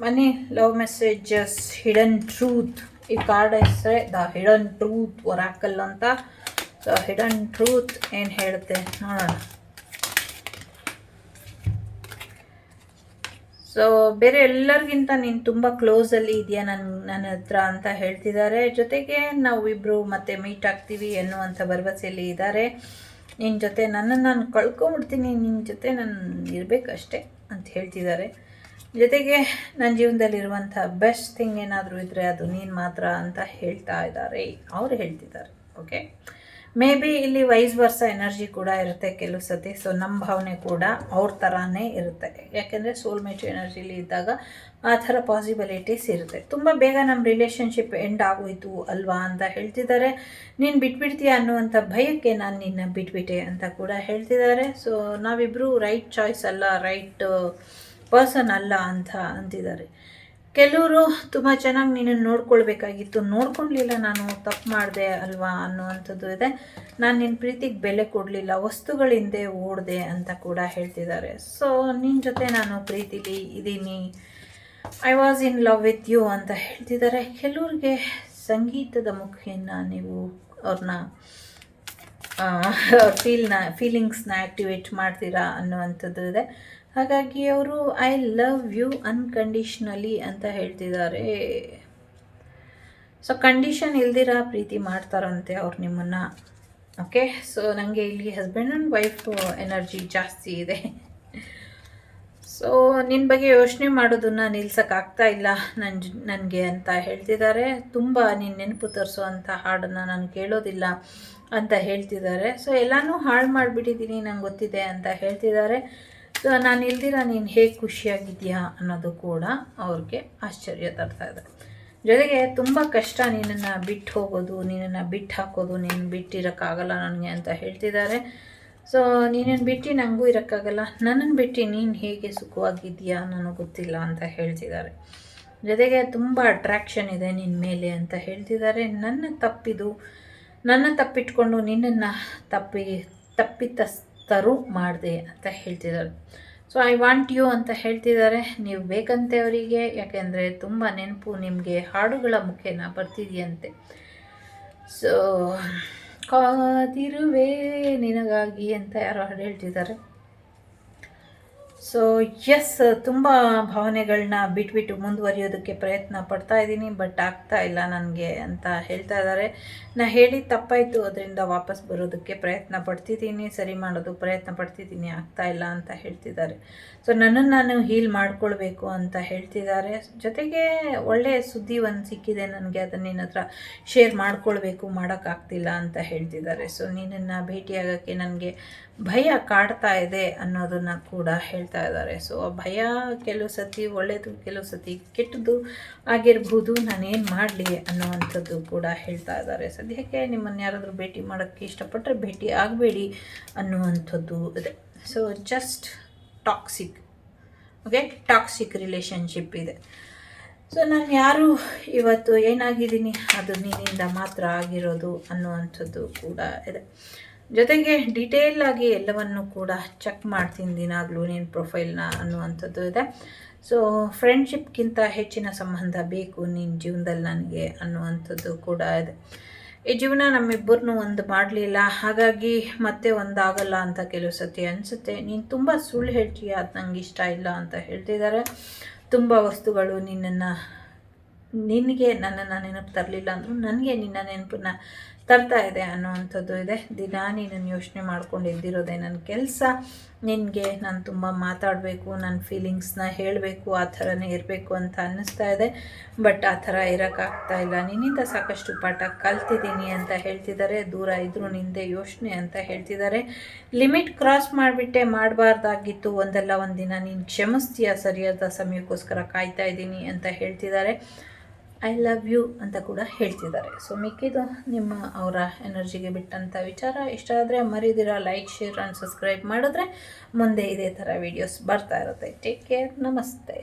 Money love messages hidden truth ಈ card ಹೆಸರೇ the hidden truth oracle ಅಂತ. The hidden truth ಏನು ಹೇಳುತ್ತೆ ನೋಡೋಣ. ಸೊ ಬೇರೆ ಎಲ್ಲರಿಗಿಂತ ನೀನು ತುಂಬ ಕ್ಲೋಸಲ್ಲಿ ಇದೆಯಾ ನನ್ನ ನನ್ನ ಹತ್ರ ಅಂತ ಹೇಳ್ತಿದ್ದಾರೆ ಜೊತೆಗೆ ನಾವಿಬ್ಬರು ಮತ್ತೆ ಮೀಟ್ ಆಗ್ತೀವಿ ಎನ್ನುವಂಥ ಭರವಸೆಯಲ್ಲಿ ಇದ್ದಾರೆ ನಿನ್ನ ಜೊತೆ ನನ್ನನ್ನು ನಾನು ಕಳ್ಕೊಂಬಿಡ್ತೀನಿ ನಿನ್ನ ಜೊತೆ ನಾನು ಇರಬೇಕಷ್ಟೇ ಅಂತ ಹೇಳ್ತಿದ್ದಾರೆ ಜೊತೆಗೆ ನನ್ನ ಜೀವನದಲ್ಲಿರುವಂಥ ಬೆಸ್ಟ್ ಥಿಂಗ್ ಏನಾದರೂ ಇದ್ದರೆ ಅದು ನೀನು ಮಾತ್ರ ಅಂತ ಹೇಳ್ತಾ ಇದ್ದಾರೆ. ಅವರು ಹೇಳ್ತಿದ್ದಾರೆ ಓಕೆ ಮೇ ಬಿ ಇಲ್ಲಿ ವೈಸ್ ವರ್ಸ ಎನರ್ಜಿ ಕೂಡ ಇರುತ್ತೆ ಕೆಲವು ಸತಿ ಸೊ ನಮ್ಮ ಭಾವನೆ ಕೂಡ ಅವ್ರ ಥರನೇ ಇರುತ್ತೆ. ಯಾಕೆಂದರೆ ಸೋಲ್ಮೇಟ್ ಎನರ್ಜಿಲಿ ಇದ್ದಾಗ ಆ ಥರ ಪಾಸಿಬಿಲಿಟೀಸ್ ಇರುತ್ತೆ. ತುಂಬ ಬೇಗ ನಮ್ಮ ರಿಲೇಷನ್ಶಿಪ್ ಎಂಡ್ ಆಗೋಯ್ತು ಅಲ್ವಾ ಅಂತ ಹೇಳ್ತಿದ್ದಾರೆ. ನೀನು ಬಿಟ್ಬಿಡ್ತೀಯ ಅನ್ನುವಂಥ ಭಯಕ್ಕೆ ನಾನು ನಿನ್ನ ಬಿಟ್ಬಿಟ್ಟೆ ಅಂತ ಕೂಡ ಹೇಳ್ತಿದ್ದಾರೆ. ಸೊ ನಾವಿಬ್ಬರು ರೈಟ್ ಚಾಯ್ಸ್ ಅಲ್ಲ ರೈಟ್ ಪರ್ಸನ್ ಅಲ್ಲ ಅಂತ ಅಂತಿದ್ದಾರೆ. ಕೆಲವರು ತುಂಬ ಚೆನ್ನಾಗಿ ನೀನನ್ನು ನೋಡ್ಕೊಳ್ಬೇಕಾಗಿತ್ತು. ನೋಡ್ಕೊಳ್ಲಿಲ್ಲ ನಾನು, ತಪ್ಪು ಮಾಡಿದೆ ಅಲ್ವಾ ಅನ್ನುವಂಥದ್ದು ಇದೆ. ನಾನು ನಿನ್ನ ಪ್ರೀತಿಗೆ ಬೆಲೆ ಕೊಡಲಿಲ್ಲ, ವಸ್ತುಗಳಿಂದೆ ಓಡಿದೆ ಅಂತ ಕೂಡ ಹೇಳ್ತಿದ್ದಾರೆ. ಸೊ ನಿನ್ನ ಜೊತೆ ನಾನು ಪ್ರೀತಿಲಿ ಇದ್ದೀನಿ. I was in love with you ಅಂತ ಹೇಳ್ತಿದ್ದಾರೆ. ಕೆಲವ್ರಿಗೆ ಸಂಗೀತದ ಮುಖೇನ ನೀವು ಅವ್ರನ್ನ ಫೀಲ್ನ ಫೀಲಿಂಗ್ಸ್ನ ಆ್ಯಕ್ಟಿವೇಟ್ ಮಾಡ್ತೀರಾ ಅನ್ನುವಂಥದ್ದು ಇದೆ. ಹಾಗಾಗಿ ಅವರು, ಐ ಲವ್ ಯು ಅನ್ಕಂಡೀಷ್ನಲಿ ಅಂತ ಹೇಳ್ತಿದ್ದಾರೆ. ಸೊ ಕಂಡೀಷನ್ ಇಲ್ದಿರ ಪ್ರೀತಿ ಮಾಡ್ತಾರಂತೆ ಅವ್ರು ನಿಮ್ಮನ್ನು. ಓಕೆ ಸೊ ನನಗೆ ಇಲ್ಲಿ ಹಸ್ಬೆಂಡ್ ಆ್ಯಂಡ್ ವೈಫ್ ಎನರ್ಜಿ ಜಾಸ್ತಿ ಇದೆ. ಸೊ ನಿನ್ನ ಬಗ್ಗೆ ಯೋಚನೆ ಮಾಡೋದನ್ನು ನಿಲ್ಸೋಕ್ಕಾಗ್ತಾ ಇಲ್ಲ ನನ್ನ ನನಗೆ ಅಂತ ಹೇಳ್ತಿದ್ದಾರೆ. ತುಂಬ ನೀನು ನೆನಪು ತರಿಸೋ ಹಾಡನ್ನು ನಾನು ಕೇಳೋದಿಲ್ಲ ಅಂತ ಹೇಳ್ತಿದ್ದಾರೆ. ಸೊ ಎಲ್ಲನೂ ಹಾಳು ಮಾಡಿಬಿಟ್ಟಿದ್ದೀನಿ ನಂಗೆ ಗೊತ್ತಿದೆ ಅಂತ ಹೇಳ್ತಿದ್ದಾರೆ. ಸೊ ನಾನು ಇಲ್ದಿರ ನೀನು ಹೇಗೆ ಖುಷಿಯಾಗಿದೆಯಾ ಅನ್ನೋದು ಕೂಡ ಅವ್ರಿಗೆ ಆಶ್ಚರ್ಯ ತರ್ತಾ ಇದೆ. ಜೊತೆಗೆ ತುಂಬ ಕಷ್ಟ ನಿನ್ನನ್ನು ಬಿಟ್ಟು ಹೋಗೋದು, ನಿನ್ನನ್ನು ಬಿಟ್ಟು ಹಾಕೋದು, ನೀನು ಬಿಟ್ಟಿರೋಕ್ಕಾಗಲ್ಲ ನನಗೆ ಅಂತ ಹೇಳ್ತಿದ್ದಾರೆ. ಸೊ ನೀನನ್ನು ಬಿಟ್ಟು ನನಗೂ ಇರೋಕ್ಕಾಗಲ್ಲ. ನನ್ನನ್ನು ಬಿಟ್ಟು ನೀನು ಹೇಗೆ ಸುಖವಾಗಿದೆಯಾ ನನಗೆ ಗೊತ್ತಿಲ್ಲ ಅಂತ ಹೇಳ್ತಿದ್ದಾರೆ. ಜೊತೆಗೆ ತುಂಬ ಅಟ್ರ್ಯಾಕ್ಷನ್ ಇದೆ ನಿನ್ನ ಮೇಲೆ ಅಂತ ಹೇಳ್ತಿದ್ದಾರೆ. ನನ್ನ ತಪ್ಪಿದು, ನನ್ನ ತಪ್ಪಿಟ್ಕೊಂಡು ನಿನ್ನನ್ನು ತಪ್ಪಿ ತಪ್ಪಿತಸ್ ತರು ಮಾಡಿದೆ ಅಂತ ಹೇಳ್ತಿದ್ದಾರೆ. ಸೊ ಐ ವಾಂಟ್ ಯು ಅಂತ ಹೇಳ್ತಿದ್ದಾರೆ. ನೀವು ಬೇಕಂತೆ ಅವರಿಗೆ, ಯಾಕೆಂದರೆ ತುಂಬ ನೆನಪು ನಿಮಗೆ ಹಾಡುಗಳ ಮುಖೇನ ಬರ್ತಿದೆಯಂತೆ. ಸೊ ಕಾದಿರುವೆ ನಿನಗಾಗಿ ಅಂತ ಯಾರೋ ಹಾಡು ಹೇಳ್ತಿದ್ದಾರೆ. ಸೊ ಎಸ್ ತುಂಬ ಭಾವನೆಗಳನ್ನ ಬಿಟ್ಬಿಟ್ಟು ಮುಂದುವರಿಯೋದಕ್ಕೆ ಪ್ರಯತ್ನ ಪಡ್ತಾ ಇದ್ದೀನಿ ಬಟ್ ಆಗ್ತಾ ಇಲ್ಲ ನನಗೆ ಅಂತ ಹೇಳ್ತಾ ಇದ್ದಾರೆ. ನಾ ಹೇಳಿ ತಪ್ಪಾಯಿತು, ಅದರಿಂದ ವಾಪಸ್ ಬರೋದಕ್ಕೆ ಪ್ರಯತ್ನ ಪಡ್ತಿದ್ದೀನಿ, ಸರಿ ಮಾಡೋದು ಪ್ರಯತ್ನ ಪಡ್ತಿದ್ದೀನಿ, ಆಗ್ತಾ ಇಲ್ಲ ಅಂತ ಹೇಳ್ತಿದ್ದಾರೆ. ಸೊ ನನ್ನನ್ನು ನಾನು ಹೀಲ್ ಮಾಡ್ಕೊಳ್ಬೇಕು ಅಂತ ಹೇಳ್ತಿದ್ದಾರೆ. ಜೊತೆಗೆ ಒಳ್ಳೆಯ ಸುದ್ದಿ ಒಂದು ಸಿಕ್ಕಿದೆ ನನಗೆ, ಅದನ್ನ ನಿನ್ನ ಹತ್ರ ಶೇರ್ ಮಾಡ್ಕೊಳ್ಬೇಕು ಮಾಡೋಕ್ಕಾಗ್ತಿಲ್ಲ ಅಂತ ಹೇಳ್ತಿದ್ದಾರೆ. ಸೊ ನಿನ್ನನ್ನು ಭೇಟಿಯಾಗೋಕ್ಕೆ ನನಗೆ ಭಯ ಕಾಡ್ತಾ ಇದೆ ಅನ್ನೋದನ್ನು ಕೂಡ ಹೇಳ್ತಾ ಇದ್ದಾರೆ. ಸೊ ಭಯ ಕೆಲವು ಸತಿ ಒಳ್ಳೆಯದು ಕೆಲವು ಸತಿ, ಕೆಟ್ಟದ್ದು ಆಗಿರ್ಬೋದು, ನಾನೇನು ಮಾಡಲಿ ಅನ್ನೋವಂಥದ್ದು ಕೂಡ ಹೇಳ್ತಾ ಇದ್ದಾರೆ. ಸದ್ಯಕ್ಕೆ ನಿಮ್ಮನ್ನು ಯಾರಾದರೂ ಭೇಟಿ ಮಾಡೋಕ್ಕೆ ಇಷ್ಟಪಟ್ಟರೆ ಭೇಟಿ ಆಗಬೇಡಿ ಅನ್ನುವಂಥದ್ದು ಇದೆ. So just toxic okay toxic relationship ಇದೆ. ಸೊ ನಾನು ಯಾರು ಇವತ್ತು ಏನಾಗಿದ್ದೀನಿ? ಅದು ನಿನ್ನಿಂದ ಮಾತ್ರ ಆಗಿರೋದು ಅನ್ನುವಂಥದ್ದು ಕೂಡ ಇದೆ. ಜೊತೆಗೆ ಡೀಟೇಲ್ ಆಗಿ ಎಲ್ಲವನ್ನು ಕೂಡ ಚೆಕ್ ಮಾಡ್ತೀನಿ ದಿನಾಗಲೂ ನೀನು ಪ್ರೊಫೈಲ್ನ ಅನ್ನುವಂಥದ್ದು ಇದೆ. ಸೊ ಫ್ರೆಂಡ್ಶಿಪ್ಗಿಂತ ಹೆಚ್ಚಿನ ಸಂಬಂಧ ಬೇಕು ನಿನ್ನ ಜೀವನದಲ್ಲಿ ನನಗೆ ಅನ್ನುವಂಥದ್ದು ಕೂಡ ಇದೆ. ಈ ಜೀವನ ನಮ್ಮಿಬ್ಬರನ್ನೂ ಒಂದು ಮಾಡಲಿಲ್ಲ. ಹಾಗಾಗಿ ಮತ್ತೆ ಒಂದಾಗಲ್ಲ ಅಂತ ಕೆಲವು ಸತಿ ಅನಿಸುತ್ತೆ. ನೀನು ತುಂಬ ಸುಳ್ಳು ಹೇಳ್ತೀಯ, ಅದು ನಂಗೆ ಇಷ್ಟ ಇಲ್ಲ ಅಂತ ಹೇಳ್ತಿದ್ದಾರೆ ತುಂಬ ವಸ್ತುಗಳು ನಿನ್ನನ್ನು, ನಿನಗೆ ನನ್ನನ್ನು ನೆನಪು ತರಲಿಲ್ಲ ಅಂದರೂ ನನಗೆ ನಿನ್ನ ನೆನಪನ್ನ ತರ್ತಾ ಇದೆ ಅನ್ನೋವಂಥದ್ದು ಇದೆ. ದಿನ ನೀನನ್ನು ಯೋಚನೆ ಮಾಡ್ಕೊಂಡು ಎದ್ದಿರೋದೆ ನನ್ನ ಕೆಲಸ. ನಿನಗೆ ನಾನು ತುಂಬ ಮಾತಾಡಬೇಕು ನನ್ನ ಫೀಲಿಂಗ್ಸ್ನ ಹೇಳಬೇಕು, ಆ ಥರನೇ ಇರಬೇಕು ಅಂತ ಅನ್ನಿಸ್ತಾ ಇದೆ. ಬಟ್ ಆ ಥರ ಇರೋಕ್ಕಾಗ್ತಾ ಇಲ್ಲ. ನಿನ್ನಿಂದ ಸಾಕಷ್ಟು ಪಾಠ ಕಲ್ತಿದ್ದೀನಿ ಅಂತ ಹೇಳ್ತಿದ್ದಾರೆ. ದೂರ ಇದ್ದರೂ ನಿಂದೆ ಯೋಚನೆ ಅಂತ ಹೇಳ್ತಿದ್ದಾರೆ. ಲಿಮಿಟ್ ಕ್ರಾಸ್ ಮಾಡಿಬಿಟ್ಟೆ, ಮಾಡಬಾರ್ದಾಗಿತ್ತು. ಒಂದಲ್ಲ ಒಂದು ದಿನ ನೀನು ಕ್ಷಮಿಸ್ತೀಯ ಸರಿಯಾದ ಸಮಯಕ್ಕೋಸ್ಕರ ಕಾಯ್ತಾ ಇದ್ದೀನಿ ಅಂತ ಹೇಳ್ತಿದ್ದಾರೆ. ಐ ಲವ್ ಯು ಅಂತ ಕೂಡ ಹೇಳ್ತಿದ್ದಾರೆ. ಸೊ ಮಿಕ್ಕಿದು ನಿಮ್ಮ ಅವರ ಎನರ್ಜಿಗೆ ಬಿಟ್ಟಂಥ ವಿಚಾರ. ಇಷ್ಟ ಆದರೆ ಮರಿದಿರ ಲೈಕ್, ಶೇರ್ ಆ್ಯಂಡ್ ಸಬ್ಸ್ಕ್ರೈಬ್ ಮಾಡಿದ್ರೆ ಮುಂದೆ ಇದೇ ಥರ ವೀಡಿಯೋಸ್ ಬರ್ತಾ ಇರುತ್ತೆ. ಟೇಕ್ ಕೇರ್ ನಮಸ್ತೆ.